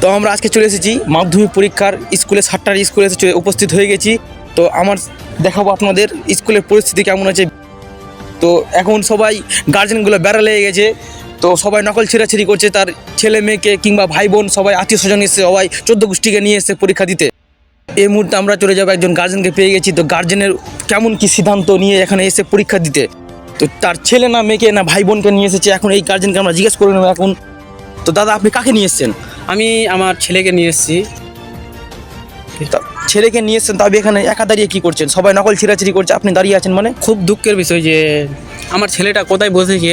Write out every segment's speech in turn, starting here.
তো আমরা আজকে চলে এসেছি মাধ্যমিক পরীক্ষার স্কুলে, সাতটার স্কুলে এসে উপস্থিত হয়ে গেছি। তো আমার দেখাবো আপনাদের স্কুলের পরিস্থিতি কেমন আছে তো এখন সবাই গার্জেনগুলো বেড়া লেগে গেছে। তো সবাই নকল ছেঁড়াছেড়ি করছে তার ছেলে মেয়েকে কিংবা ভাই বোন সবাই আত্মীয় স্বজন এসে সবাই চোদ্দ গোষ্ঠীকে নিয়ে এসে পরীক্ষা দিতে। এই মুহূর্তে আমরা চলে যাব একজন গার্জেনকে পেয়ে গেছি। তো গার্জেনের কেমন কি সিদ্ধান্ত নিয়ে এখানে এসে পরীক্ষা দিতে। তো তার ছেলে না, মেয়েকে না ভাই বোনকে নিয়ে এসেছে। এখন এই গার্জেনকে আমরা জিজ্ঞেস করে নেব এখন। তো দাদা, আপনি কাকে নিয়ে এসেছেন? আমি আমার ছেলেকে নিয়ে এসেছি। ছেলেকে নিয়ে এসেছেন তবে এখানে একা দাঁড়িয়ে কি করছেন? সবাই নকল ছিঁড়াছিড়ি করছে আপনি দাঁড়িয়ে আছেন মানে? খুব দুঃখের বিষয় যে আমার ছেলেটা কোথায় বসেছে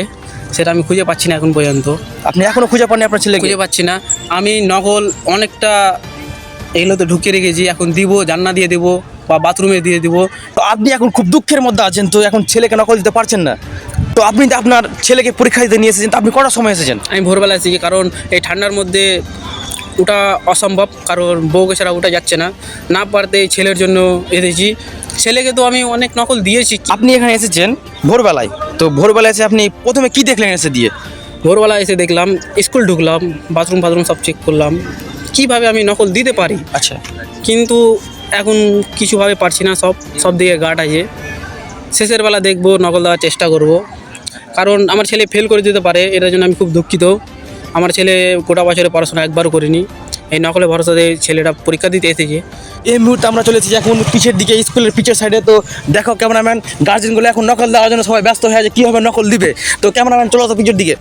সেটা আমি খুঁজে পাচ্ছি না এখন পর্যন্ত। আপনি এখনও খুঁজে পাননি আপনার ছেলে খুঁজে পাচ্ছি না। আমি নকল অনেকটা এগুলো তো ঢুকিয়ে রেখেছি এখন দিব জান্না দিয়ে দেবো। বা বাথরুমে দিয়ে দিব। তো আপনি এখন খুব দুঃখের মধ্যে আছেন তো এখন ছেলেকে নকল দিতে পারছেন না। তো আপনি তো আপনার ছেলেকে পরীক্ষা দিতে নিয়ে এসেছেন তো আপনি কটার সময় এসেছেন? আমি ভোরবেলা এসেছি কারণ এই ঠান্ডার মধ্যে ওটা অসম্ভব কারণ বউকে ছাড়া ওটা যাচ্ছে না। না পারতে ছেলের জন্য এসেছি। ছেলেকে তো আমি অনেক নকল দিয়েছি। আপনি এখানে এসেছেন ভোরবেলায় তো ভোরবেলায় এসে আপনি প্রথমে কি দেখলেন এসে দিয়ে? ভোরবেলা এসে দেখলাম স্কুল ঢুকলাম বাথরুম ফাথরুম সব চেক করলাম। কীভাবে আমি নকল দিতে পারি? আচ্ছা। কিন্তু এখন কিছুভাবে পারছি না সব সব দিকে গার্ড আছে শেষের বেলা দেখব, নকল দেওয়ার চেষ্টা করব। কারণ আমার ছেলে ফেল করে দিতে পারে, এটার জন্য আমি খুব দুঃখিত। আমার ছেলে গোটা বছরে পড়াশোনা একবারও করিনি। এই নকলে ভরসাতে ছেলেটা পরীক্ষা দিতে এসেছে। এই মুহূর্তে আমরা চলে এসেছি এখন পিছের দিকে, স্কুলের পিছের সাইডে তো দেখো ক্যামেরাম্যান গার্জেনগুলো এখন নকল দেওয়ার জন্য সবাই ব্যস্ত হয়ে আছে কীভাবে নকল দিবে? তো ক্যামেরাম্যান চলো তো পিছের দিকে।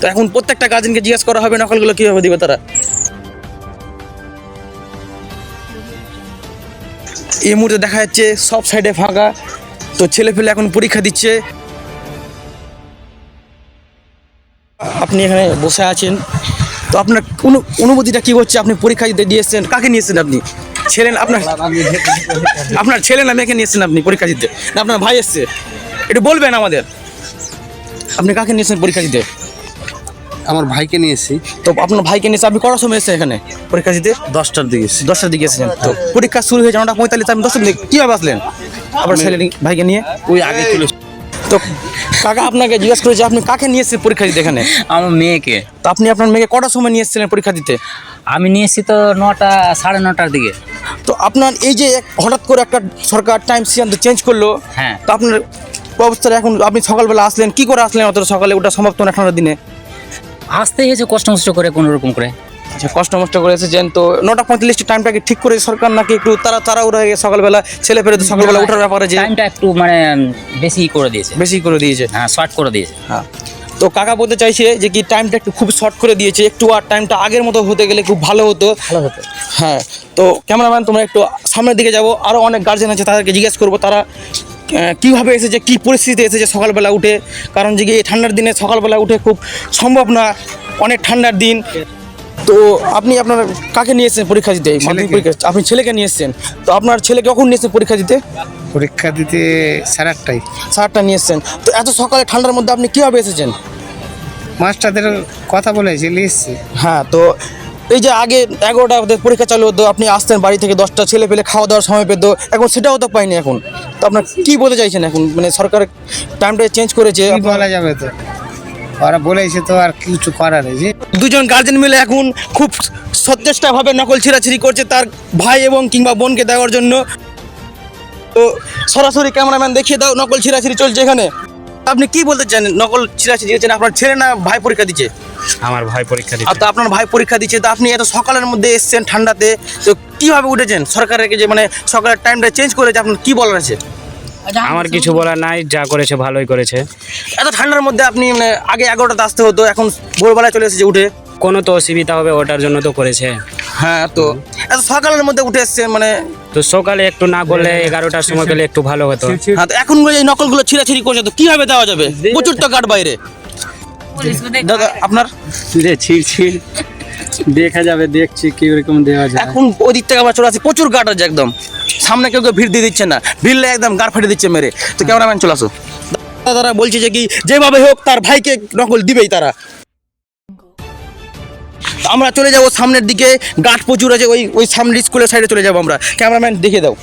তো এখন প্রত্যেকটা গার্জেনকে জিজ্ঞেস করা হবে নকলগুলো কীভাবে দিবে তারা। এই মুহূর্তে দেখা যাচ্ছে সব সাইডে ফাঁকা। তো ছেলে পেলে এখন পরীক্ষা দিচ্ছে। আপনি এখানে বসে আছেন। তো আপনার অনু, অনুভূতিটা কী হচ্ছে? আপনি পরীক্ষা দিতে দিয়েছেন কাকে নিয়েছেন আপনি? ছেলেন আপনার আপনার ছেলে না, মেয়েকে নিয়েছেন আপনি পরীক্ষা দিতে? না, আপনার ভাই এসছে। একটু বলবেন আমাদের। আপনি কাকে নিয়েছেন পরীক্ষা দিতে? আমার ভাইকে নিয়ে এসেছি তো আপনার ভাইকে নিয়েছে আপনি কটার সময় এসেছেন এখানে? পরীক্ষা দিতে? দশটার দিকে দশটার দিকে এসেছেন। তো পরীক্ষা শুরু হয়েছে নটা পঁয়তাল্লিশ আমি দশটার দিকে কীভাবে আসলেন? আপনার ছেলে ভাইকে নিয়ে? ওই আগে চলে তো কাকা আপনাকে জিজ্ঞেস করেছে আপনি কাকে নিয়ে এসেছেন পরীক্ষা দিতে এখানে? আমার মেয়েকে। তো আপনি আপনার মেয়েকে কটার সময় নিয়ে এসেছিলেন পরীক্ষা দিতে? আমি নিয়ে এসেছি তো নটা সাড়ে নটার দিকে। তো আপনার এই যে হঠাৎ করে একটা সরকার টাইম সিদ্ধান্ত চেঞ্জ করল হ্যাঁ। তো আপনার অবস্থায় এখন আপনি সকালবেলা আসলেন কি করে আসলেন? অত সকালে ওটা সমাপ্ত না ঠান্ডার দিনে। আসতেই হয়েছে কষ্ট মষ্ট করে কোনো রকম করে? আচ্ছা কষ্ট মষ্ট করে এসেছেন তো নটা পঁয়তাল্লিশটি টাইমটাকে ঠিক করে সরকার নাকি একটু তারা তারা উঠে গেছে সকালবেলা ছেলে তো সকালবেলা ওঠার ব্যাপারে যে টাইমটা একটু মানে বেশি করে দিয়েছে। বেশি করে দিয়েছে। হ্যাঁ শর্ট করে দিয়েছে। হ্যাঁ। তো কাকা বলতে চাইছে যে কি টাইমটা একটু খুব শর্ট করে দিয়েছে একটু আর টাইমটা আগের মতো হতে গেলে খুব ভালো হতো। ভালো হতো। হ্যাঁ তো ক্যামেরাম্যান তোমরা একটু সামনের দিকে যাব আরও অনেক গার্জেন আছে তাদেরকে জিজ্ঞেস করব তারা কীভাবে এসেছে কী পরিস্থিতিতে এসেছে সকালবেলা উঠে? কারণ যে এই ঠান্ডার দিনে সকালবেলা উঠে খুব সম্ভব না অনেক ঠান্ডার দিন। তো আপনি আপনার কাকে নিয়ে এসেছেন পরীক্ষা দিতে? মাধ্যমিক পরীক্ষা? আপনি ছেলেকে নিয়ে এসেছেন। তো আপনার ছেলে কখন নিয়ে এসেছেন পরীক্ষা দিতে? পরীক্ষা দিতে সাড়ে আটটায়। সারটা নিয়ে এসেছেন। তো এত সকালে ঠান্ডার মধ্যে আপনি কীভাবে এসেছেন? মাস্টারদের কথা বলেছি লিখছি হ্যাঁ তো এই যে আগে এগারোটা পরীক্ষা চালু হতো আপনি আসতেন বাড়ি থেকে দশটা ছেলে পেলে খাওয়া দাওয়ার সময় পেতো এখন সেটাও তো পাইনি এখন। তো আপনার কি বলতে চাইছেন এখন? মানে সরকার টাইমটা চেঞ্জ করেছে বলা যাবে তো? ওরা বলেছে তো আর কিছু করার নেই দুজন গার্জেন মিলে এখন খুব সচেষ্টাভাবে নকল ছিঁড়াছিড়ি করছে তার ভাই এবং কিংবা বোনকে দেওয়ার জন্য। তো সরাসরি ক্যামেরাম্যান দেখিয়ে দাও নকল ছিঁড়াছিড়ি চলছে এখানে। আপনি কি বলতে চান? নকল ছিঁড়াছিড়ি আপনার ছেলে না ভাই পরীক্ষা দিচ্ছে? আমার ভাই পরীক্ষা দিচ্ছে তো আপনার ভাই পরীক্ষা দিচ্ছে তো আপনি এত সকালের মধ্যে এসেছেন ঠান্ডাতে তো কীভাবে উঠেছেন? সরকারের যে মানে সকালের টাইমটা চেঞ্জ করেছে আপনার কি বলার আছে? আমার কিছু বলার নাই যা করেছে ভালোই করেছে। এত ঠান্ডার মধ্যে আপনি মানে আগে এগারোটাতে আসতে হতো এখন ভোরবেলায় চলে এসেছে উঠে? কোনো তো অসুবিধা হবে ওটার জন্য তো করেছে। হ্যাঁ তো এত সকালের মধ্যে উঠে এসছেন মানে তো সকালে একটু না করলে এগারোটার সময় গেলে একটু ভালো হতো। হ্যাঁ তো এখন এই নকলগুলো ছিঁড়াছিড়ি করছে তো কীভাবে দেওয়া যাবে? প্রচুর তো গার্ড বাইরে। দাদা আপনার? ছিড় ছিড়। দেখা যাবে দেখছি কীরকম দেওয়া যায়। এখন ওই দিক থেকে আবার চলে আসি প্রচুর গার্ড আছে একদম। সামনে কেউ কেউ ভিড় দিয়ে দিচ্ছে না। ভিড়লে একদম গাড় ফেটে দিচ্ছে মেরে। তো ক্যামেরাম্যান চলে আসো। তারা বলছে যে কি যেভাবে হোক তার ভাইকে নকল দিবেই তারা। আমরা চলে যাব সামনের দিকে। গাঠ প্রচুর আছে ওই ওই সামনের স্কুলের সাইডে চলে যাব আমরা। ক্যামেরাম্যান দেখে দাও।